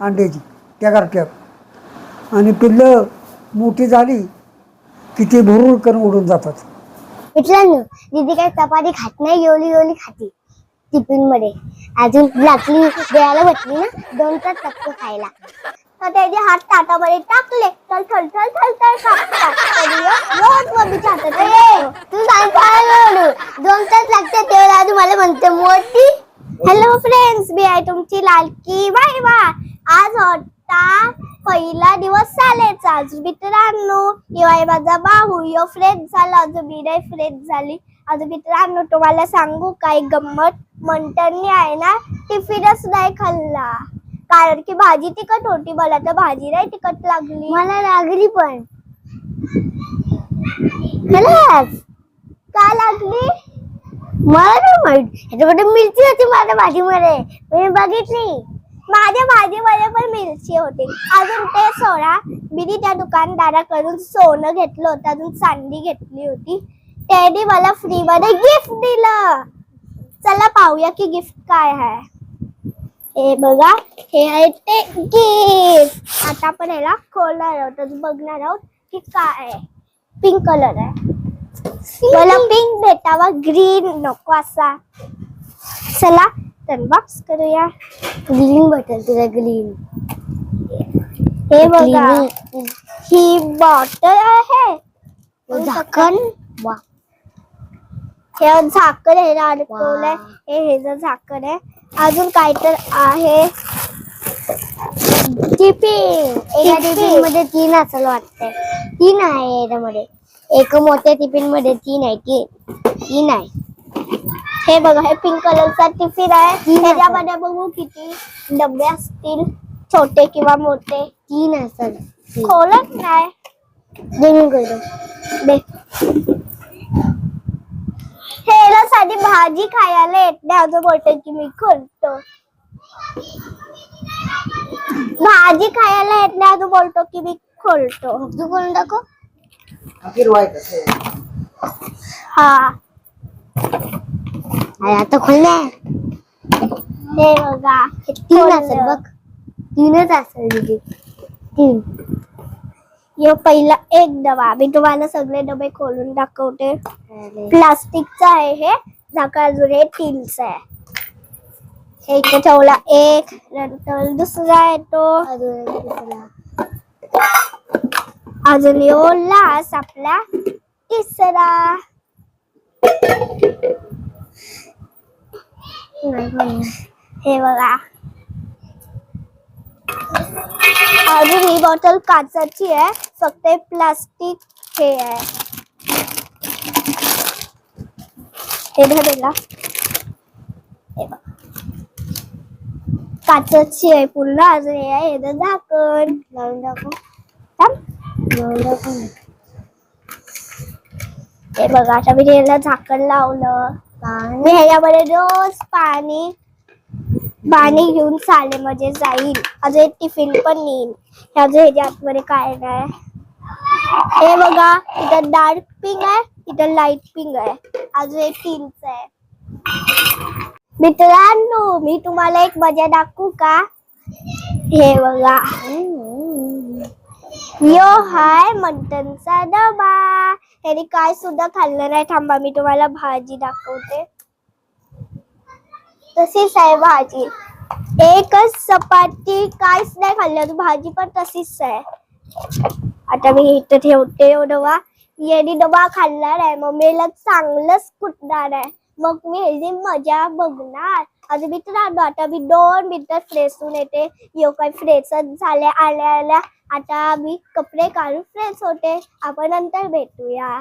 अंड्याची त्या घरट्यात आणि पिल्लं मोठी झाली की ती भुरूर करून उडून जातात. मित्रांनो दीदी काही चपाती खात नाही एवढी एवढी खाती टिफिनमध्ये अजून लागली देवाला भेटली ना दोन तास चक्क खायला. तर त्याचे हात ताटामध्ये टाकले तर थल थल थल थल तू सांग काय? दोन तास लागते तेवढा तू मला म्हणते मोठी हॅलो फ्रेंड्स मी आहे तुमची लालकी. बाय बा आज होता पहिला दिवस आज मित्रांनो यो आहे माझा भाऊ यो फ्रेंड झाला अजून मी नाही फ्रेंड झाली. अजून मित्रांनो तुम्हाला सांगू काय गंमत? मंटननी आहे ना टिफिनच नाही खाल्ला. कारण की भाजी तिखट होती मला तर भाजी नाही तिखट लागली. मला लागली पण. खरंच? का लागली? मला नाही माहीत. ह्याच्यामध्ये मिरची होती माझ्या भाजीमध्ये. मी बघितली. माझ्या भाजीमध्ये पण मिरची होती. अजून ते सोडा. मी त्या दुकानदाराकडून सोनं घेतलं होतं. अजून चांदी घेतली होती. त्याने मला फ्री मध्ये गिफ्ट दिलं. चला पाहूया की गिफ्ट काय आहे. हे बघा. हे आहे ते गिफ्ट आता आपण ह्याला खोलणार आहोत. अजून बघणार आहोत की काय आहे. पिंक कलर आहे. मला पिंक भेटावा. ग्रीन नको असा. चला. अनबॉक्स करूया. ग्रीन भेटेल तुला ग्रीन हे बघा. ही बॉटल आहे. झाकण. हे झाकण हे अडकवलंय. हे हे जे झाकण आहे. अजून काय तर आहे. टिफिन एका टिफिनमध्ये तीन असेल वाटतंय. तीन आहे याच्यामध्ये. एक मोठ्या टिफिनमध्ये तीन आहे तीन. तीन आहे. हे बघा हे पिंक कलरचा टिफ़िन आहे. त्याच्यामध्ये बघू किती डबे असतील. छोटे किंवा मोठे. तीन असेल खोलत नाही. दोन करतो दे. हेला साधी भाजी खायला येत नाही. अजून बोलते की मी खोलतो भाजी खायला येत नाही. अजून बोलतो की मी खोलतो तू कोण दाखव. हा. आता खोलले हे बघा हे तीन असेल बघ तीनच असेल दीदी तीन यो पहिला एक डबा मी तुम्हाला सगळे डबे खोलून दाखवते प्लास्टिकचा आहे हे झाकण अजून हे स्टीलचा आहे हे इथे ठेवला एक नंतर दुसरा आहे तो अजून यो लास आपला तिसरा हे बघा. अजून ही बॉटल काचाची आहे. फक्त प्लास्टिक हे आहे. हे धरेला हे बघा. काचाची आहे पूर्ण. अजून हे आहे. हे झाकण. लावून दाखव लावून दाखव हे बघा. आता मी याला झाकण लावलं. मी ह्याच्यामध्ये रोज पाणी पाणी घेऊन मध्ये जाईल. अजून एक टिफिन पण नेईन. ह्याचं ह्याच्या आतमध्ये काय नाही. हे बघा इथं डार्क पिंक आहे इथं लाइट पिंक आहे. अजून एक टीनच आहे. मित्रांनो मी तुम्हाला एक मजा दाखवू का? हे बघा. यो हाय मटनचा डबा. त्यांनी काय सुद्धा खाल्लं नाही. थांबा मी तुम्हाला भाजी दाखवते. तशीच आहे भाजी. एकच चपाती काहीच नाही खाल्लं. भाजी पण तशीच आहे. आता मी इथं ठेवते डबा. याने डबा खाल्णार आहे मम्मीला चांगलंच कुटणार आहे. मग मी ह्याची मजा बघणार. अजून मित्रांनो आता मी दोन मिनिटात फ्रेश होऊन येते. येऊ काय फ्रेशच झाले आल्या आल्या. आता मी कपडे काढून फ्रेश होते. आपण नंतर भेटूया.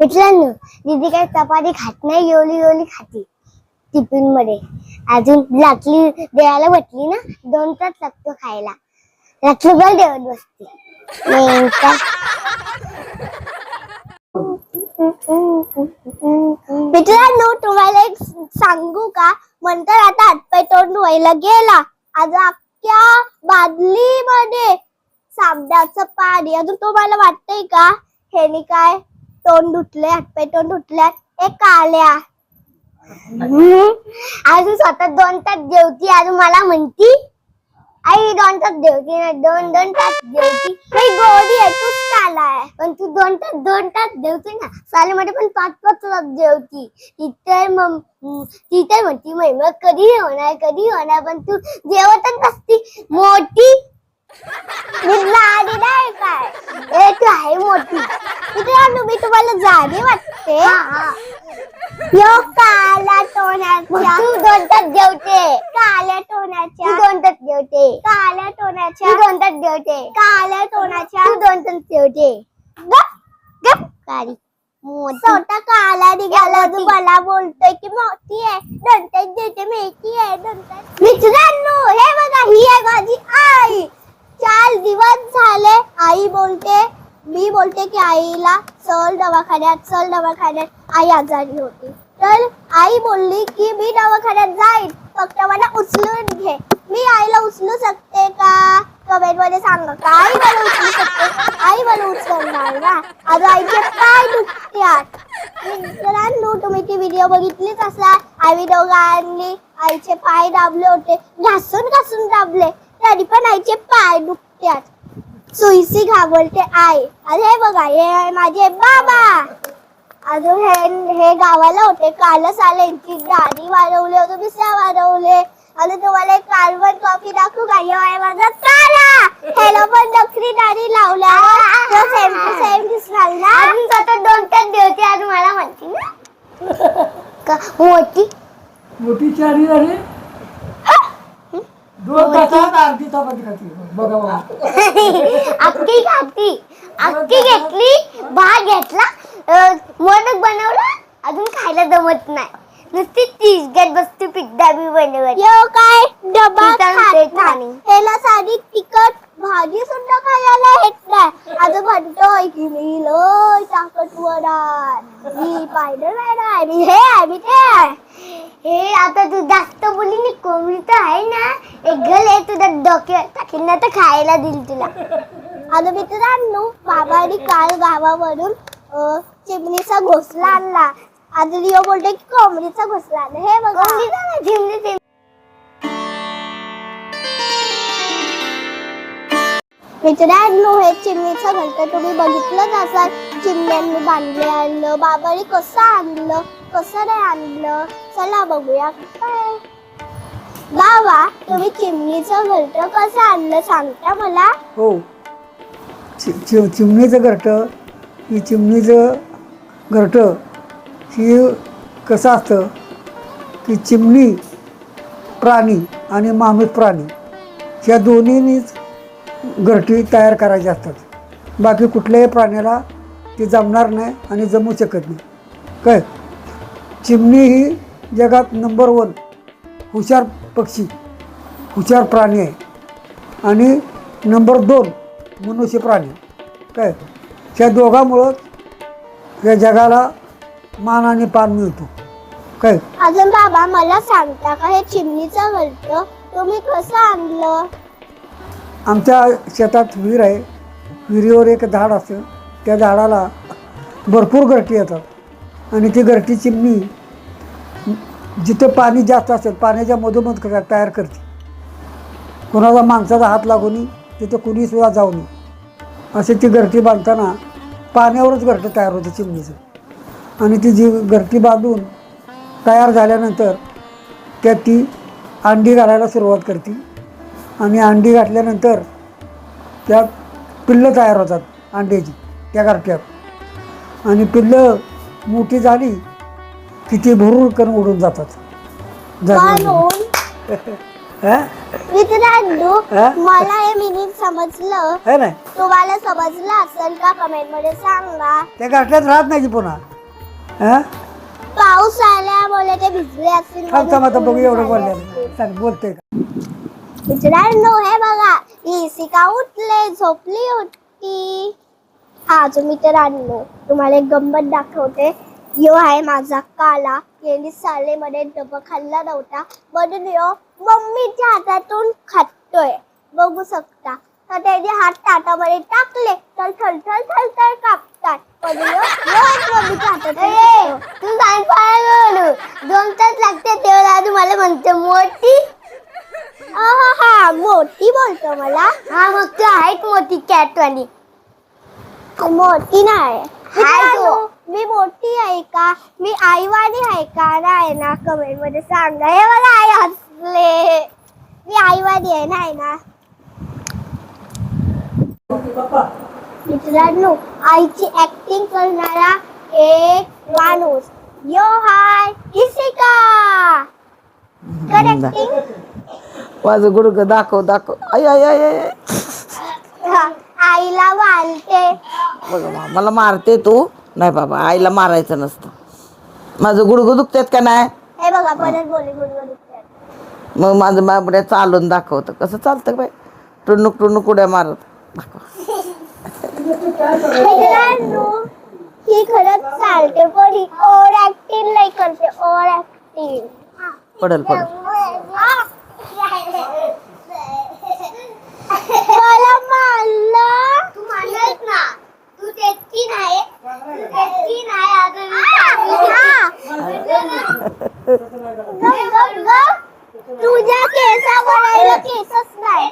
मित्रांनो दीदी काही चपाती खात नाही येवली येवली खाती. टिफिनमध्ये. अजून लागली द्यायला म्हटली ना दोन तास लागतो खायला. रात्रभर देवत बसते. नेमका. मित्रांनो तुम्हाला एक सांगू का? म्हणतात आता हातपाय तोंड धुवायला गेला. आज अख्ख्या बादलीमध्ये साबणाचं पाणी. अजून तुम्हाला वाटतंय का? ह्यानी काय तोंड धुतले हातपाय तोंड धुतल्यात एक आल्या. अजून स्वतः दोन तास जेवती अजून मला म्हणती आई दोन तास जेवती ना दोन दोन तास जेवती मी गोडी आहे तूच काला आहे. पण तू दोन तास दोन तास जेवते ना शाळेमध्ये पण पाच पाच तास जेवती ती तर मग ती तर म्हणती मग कधी होणार कधी होणार पण तू जेवतच नसती. मोठी जाडी नाही काय? ए तू आहे मोठी. मित्रांनो मी तुम्हाला जाडी वाटते? यो काला टोण्याच्या तू दोन तास जेवते काल्या दोन तास जेवते. काल्या दोन तास जेवते. काल्या टोण्याच्या तू दोन तास जेवते. गप गप. काळी छोटा काला निघाला. तू मला बोलतोय की मोठी आहे. दोन तास जेवते आहे दोन तास मित्रांनो हे बघा ही आहे माझी आई. चार दिवस झाले आई बोलते मी बोलते की आईला चल दवाखान्यात चल दवाखान्यात. आई आजारी होती. तर आई बोलली की मी दवाखान्यात जाईन फक्त मला उचलून घे. मी आईला उचलू शकते का? कमेंटमध्ये सांगा. का आई मला उचलू शकते? आई मला उचलणार ना? आज आईचे पाय दुखत्यात मित्रांनो तुम्ही ती व्हिडिओ बघितलीच असाल. आम्ही दोघांनी आईचे पाय दाबले होते. घासून घासून दाबले. तरी पण आईचे पाय दुखत्यात सुईसी घाबरते आई. अरे हे बघा हे आहे माझे बाबा. अजून हे हे गावाला होते. कालच आले. यांची दाढी वाढवली होती मिसळ्या वाढवले. आणि तुम्हाला एक कार्बन कॉफी दाखवू का? हे आहे माझा काला ह्याला पण नकरी दाढी लावल्या तो सेम टू सेम दिसणार ना? अजून दोन तास देवते आज मला म्हणते ना? का? मोठी? मोठी चारी झाली दोन तासात अर्धी चपाती खाती बघा बघा. अक्की खाती अक्की घेतली भात घेतला अं, मोदक बनवला अजून खायला जमत नाही. नुसती तीस घेत बसती पिझ्झा बी बनवत. यो डबा याला साधी तिखट भाजी सुद्धा खायला येत नाही आता म्हणतोय की मी लय ताकदवर आहे मी स्पायडरमॅन आहे मी हे आहे मी ते आहे हे आता तू जास्त बोलली नी कोंबडी तर आहे ना एक गल आहे तुझ्या डोक्यात टाकीन खायला दिल तुला. आता मित्रांनो बाबांनी काल गावावरून चिमणीचा घोसला आणला. आता लिओ बोलते की कोंबडीचा घोसला आणला. हे बघा. चिमणी चिमणी. मित्रांनो हे चिमणीचं घरटं तुम्ही बघितलंच असाल. चिमण्यांनी बांधले आणलं. बाबाने कसं आणलं? कसं नाही आणलं? चला बघूया. काय बाबा तुम्ही चिमणीचं घरट कसं आणलं सांगता मला? हो. चि चि चिमणीचं घरटं? ही चिमणीचं घरटं ही कसं असतं? की चिमणी प्राणी आणि माणूस प्राणी या दोन्हीनीच घरटी तयार करायची असतात. बाकी कुठल्याही प्राण्याला ती जमणार नाही आणि जमू शकत नाही. काय चिमणी ही जगात नंबर वन हुशार पक्षी हुशार प्राणी आहे. आणि नंबर दोन मनुष्य प्राणी. काय? त्या दोघांमुळं या जगाला मान आणि पान मिळतो. काय? अजून बाबा मला सांगता का हे चिमणीचं घरटं तुम्ही कसं आणलं? आमच्या शेतात विहीर आहे. विहिरीवर एक झाड असतं. त्या झाडाला भरपूर घरटी येतात. आणि ती घरटी चिमणी जिथं पाणी जास्त असेल पाण्याच्या मधोमध क- तयार करते. कोणाचा माणसाचा हात लागून तिथं कुणीसुद्धा जाऊ नये. असे ती घरटी बांधताना पाण्यावरच घरटं तयार होतं चिमणीचं. आणि ती जी घरटी बांधून तयार झाल्यानंतर त्यात ती अंडी घालायला सुरुवात करते. आणि अंडी घातल्यानंतर त्यात पिल्लं तयार होतात अंड्याची त्या घरट्यात. आणि पिल्लं मोठी झाली की ती भरून करून उडून जातात? मित्रांनो? मला हे मिनिट समजलं. है ना? तुम्हाला समजलं असेल का? कमेंटमध्ये सांगा. त्या गारट्यात राहत नाही पुन्हा. पाऊस आल्यामुळे ते भिजले असतील बघू एवढं बोलले. सांग बोलते का? मित्रांनो हे बघा ही इसिका उठले? झोपली होती. हा मित्रांनो तुम्हाला एक गंमत दाखवते. यो आहे माझा काला. यांनी शाळेमध्ये डबा खाल्ला नव्हता. म्हणून यो मम्मीच्या हातातून खातोय. बघू शकता. तर त्याने हात ताटामध्ये टाकले. तर थलथल थलथल कापतो असतात पण रोज हातात. तू दोन तास लागते तेवढा तुम्हाला म्हणते मोठी? हा हा मोठी बोलतो मला. हा मग तू आहेत मोठी कॅटवाली मोठी नाही. मित्रांनो, मी मोठी आहे का? मी आईवाणी आहे का? नाही ना कमेंटमध्ये सांगा. हे मला आई हसले. मी आईवाणी आहे नाही ना? मित्रांनो आईची ऍक्टिंग करणारा एक माणूस. यो हाय इसिका कर ऍक्टिंग माझं गुडघं दाखव दाखव. आय आय आय आय आईला मानते. बघ मा- मला मारते तू. नाही बाबा आईला मारायचं नसतं. माझं गुडघं दुखतात का नाही? हे बघा परत बोले गुडगुड दुखतात. मग माझं बाबड्या चालून दाखवतं. कसं चालतं बाई? टुणूक टुणूक उड्या मारत. दाखव मित्रांनो ही खरंच चालते पण ही ओव्हर ऍक्टिंग नाही करते ओव्हर ऍक्टिंग पडल पडल. मला मारलं? तू ना? अजून तुझ्या केसा बोलायला केसच नाही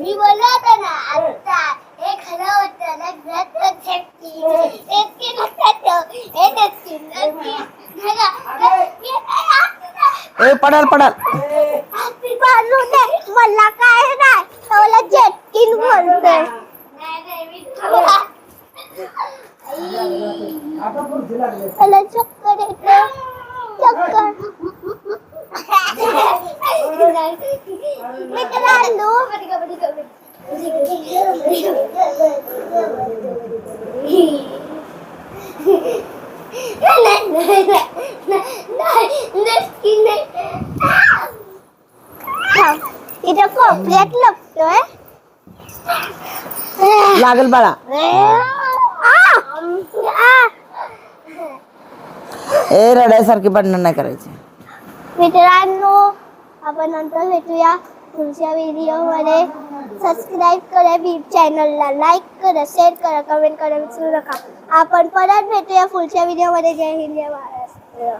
मी बोललो ना आता हे खरं होतं लग्नात पण शक्ती इतकी नसतात हे ए बाजू दे मला काय नाही मला जेटकीन बोलते मला चक्कर येते. चक्कर. मित्रांनो. इथं कोपऱ्यात लागल बाळा. ए रडायसारखी भांडणं नाही करायची. मित्रांनो आपण नंतर भेटूया पुढच्या व्हिडिओमध्ये. सबस्क्राईब करा बी चॅनलला लाईक करा शेअर करा कमेंट करा विसरू नका. आपण परत भेटूया पुढच्या व्हिडिओमध्ये. जय हिंद जय महाराष्ट्र.